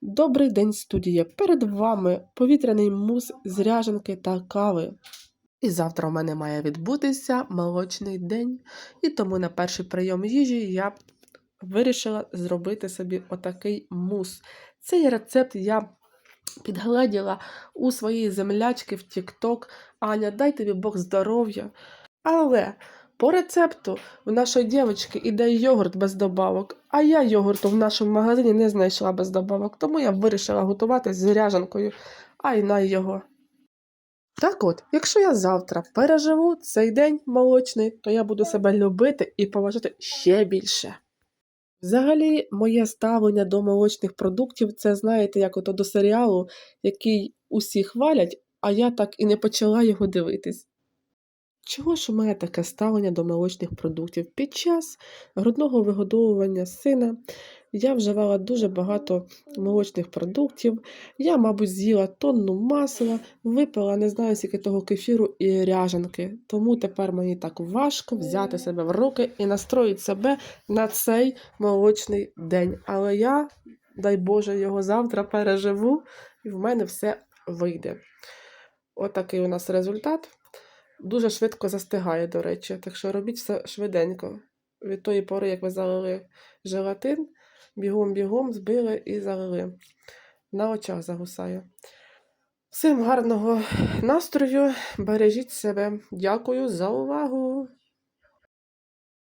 Добрий день, студія! Перед вами повітряний мус з ряженки та кави. І завтра у мене має відбутися молочний день, і тому на перший прийом їжі я вирішила зробити собі отакий мус. Цей рецепт я підгледіла у своїй землячки в TikTok. Аня, дай тобі Бог здоров'я. Але по рецепту в нашої дівчинки іде йогурт без добавок, а я йогурту в нашому магазині не знайшла без добавок, тому я вирішила готувати з ряжанкою, а й на його. Так от, якщо я завтра переживу цей день молочний, то я буду себе любити і поважати ще більше. Взагалі, моє ставлення до молочних продуктів це, знаєте, як ото до серіалу, який усі хвалять, а я так і не почала його дивитись. Чого ж у мене таке ставлення до молочних продуктів? Під час грудного вигодовування сина я вживала дуже багато молочних продуктів. Я, мабуть, з'їла тонну масла, випила не знаю скільки того кефіру і ряжанки. Тому тепер мені так важко взяти себе в руки і настроїти себе на цей молочний день. Але я, дай Боже, його завтра переживу, і в мене все вийде. Отакий у нас результат. Дуже швидко застигає, до речі, так що робіть все швиденько. Від тої пори, як ви залили желатин, бігом-бігом збили і залили. На очах загусає. Всім гарного настрою, бережіть себе. Дякую за увагу!